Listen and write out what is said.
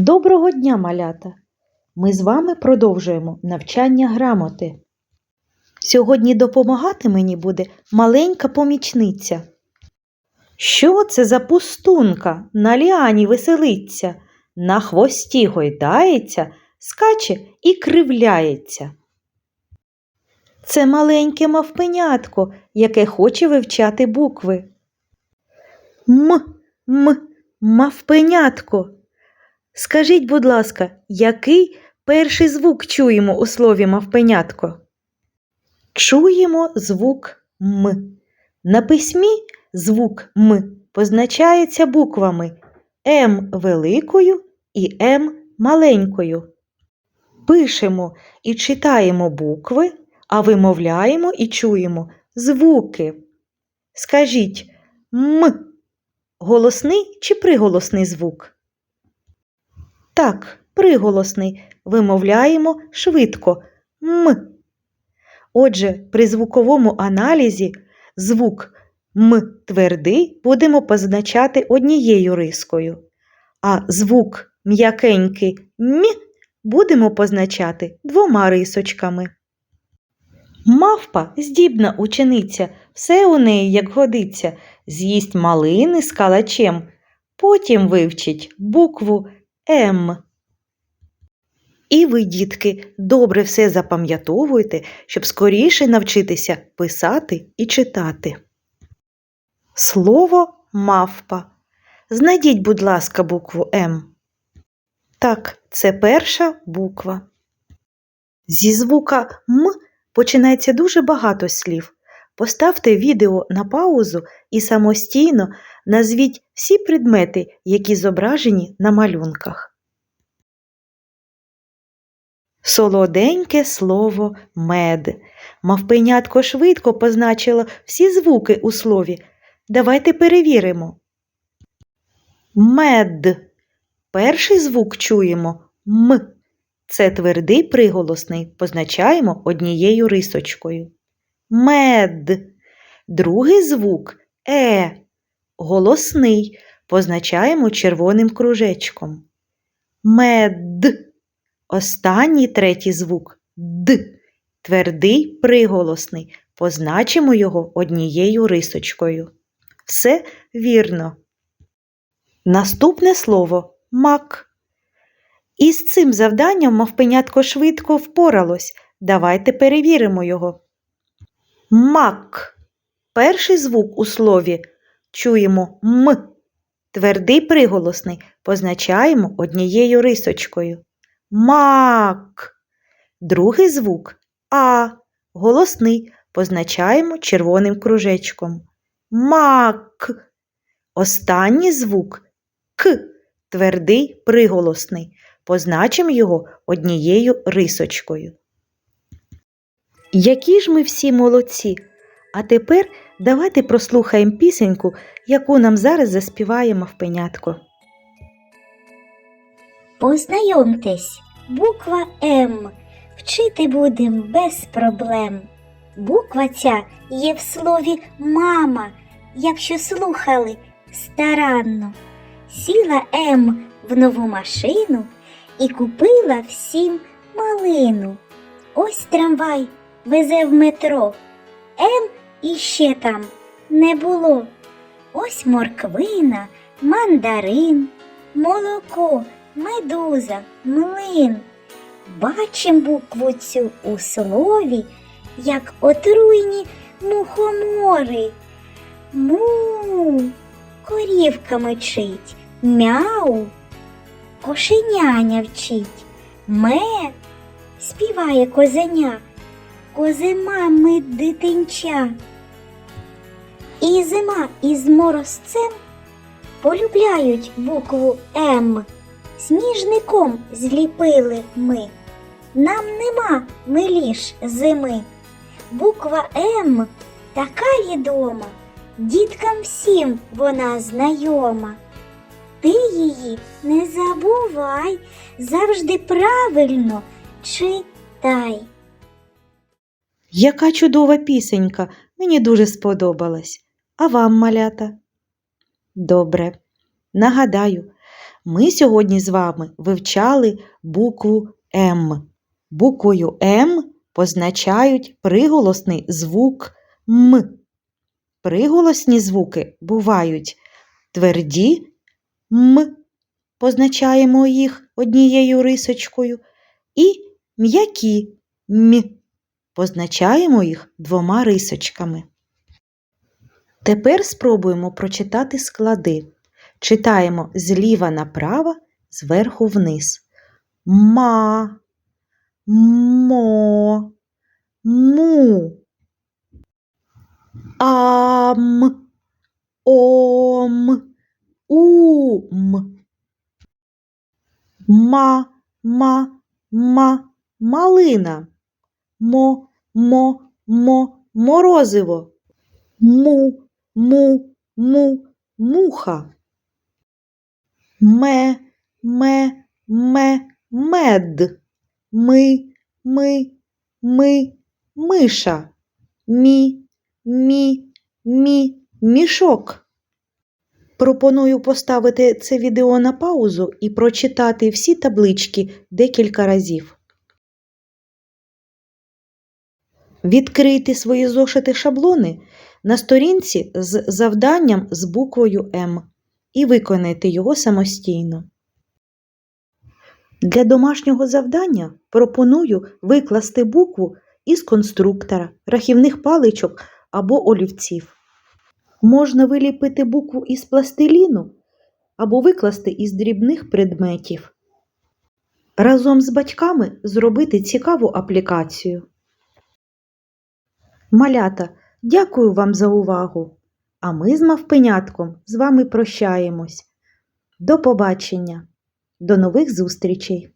Доброго дня, малята! Ми з вами продовжуємо навчання грамоти. Сьогодні допомагати мені буде маленька помічниця. Що це за пустунка? На ліані веселиться, на хвості гойдається, скаче і кривляється. Це маленьке мавпенятко, яке хоче вивчати букви. М, м, мавпенятко. Скажіть, будь ласка, який перший звук чуємо у слові мавпенятко? Чуємо звук М. На письмі звук М позначається буквами М великою і М маленькою. Пишемо і читаємо букви, а вимовляємо і чуємо звуки. Скажіть М голосний чи приголосний звук? Так, приголосний. Вимовляємо швидко М. Отже, при звуковому аналізі звук М твердий будемо позначати однією рискою, а звук м'якенький М будемо позначати двома рисочками. Мавпа здібна учениця, все у неї, як годиться, з'їсть малини з калачем, потім вивчить букву М. І ви, дітки, добре все запам'ятовуйте, щоб скоріше навчитися писати і читати. Слово мавпа. Знайдіть, будь ласка, букву М. Так, це перша буква. Зі звука М починається дуже багато слів. Поставте відео на паузу і самостійно назвіть всі предмети, які зображені на малюнках. Солоденьке слово мед. Мавпенятко швидко позначило всі звуки у слові. Давайте перевіримо. Мед. Перший звук чуємо М. Це твердий приголосний, позначаємо однією рисочкою. Мед. Другий звук Е. Голосний, позначаємо червоним кружечком. Мед. Останній третій звук Д. Твердий приголосний. Позначимо його однією рисочкою. Все вірно. Наступне слово мак. Із цим завданням мавпенятко швидко впоралось. Давайте перевіримо його. Мак. Перший звук у слові чуємо М. Твердий приголосний позначаємо однією рисочкою. Мак. Другий звук А. Голосний позначаємо червоним кружечком. Мак. Останній звук К. Твердий приголосний. Позначимо його однією рисочкою. Які ж ми всі молодці! А тепер давайте прослухаємо пісеньку, яку нам зараз заспіває мавпенятко. Познайомтесь, буква М. Вчити будем без проблем. Буква ця є в слові мама, якщо слухали старанно. Сіла М в нову машину і купила всім малину. Ось трамвай везе в метро. М іще там не було. Ось морквина, мандарин, молоко, медуза, млин. Бачим букву цю у слові, як отруйні мухомори. Му, корівка мечить, мяу, кошеняня вчить, ме, співає козеня, козима ми дитинча. І зима із морозцем полюбляють букву М. Сніжником зліпили ми. Нам нема миліш зими. Буква М така відома, діткам всім вона знайома. Ти її не забувай, завжди правильно читай. Яка чудова пісенька! Мені дуже сподобалась. А вам, малята? Добре. Нагадаю, Ми сьогодні з вами вивчали букву М. Буквою М позначають приголосний звук М. Приголосні звуки бувають тверді М, позначаємо їх однією рисочкою, і м'які М, позначаємо їх двома рисочками. Тепер спробуємо прочитати склади. Читаємо зліва направо, зверху вниз. Ма, мо, му, ам, ом, ум. Ма, ма, ма, малина. Мо, мо, мо, морозиво. Му, му, му, муха. Ме, ме, ме, мед. Ми, ми, ми, миша. Мі, мі, мі, мішок. Пропоную поставити це відео на паузу і прочитати всі таблички декілька разів. Відкрийте свої зошити шаблони на сторінці з завданням з буквою М і виконайте його самостійно. Для домашнього завдання пропоную викласти букву із конструктора, рахівних паличок або олівців. Можна виліпити букву із пластиліну або викласти із дрібних предметів. Разом з батьками зробити цікаву аплікацію. Малята, дякую вам за увагу! А ми з мавпенятком з вами прощаємось. До побачення! До нових зустрічей!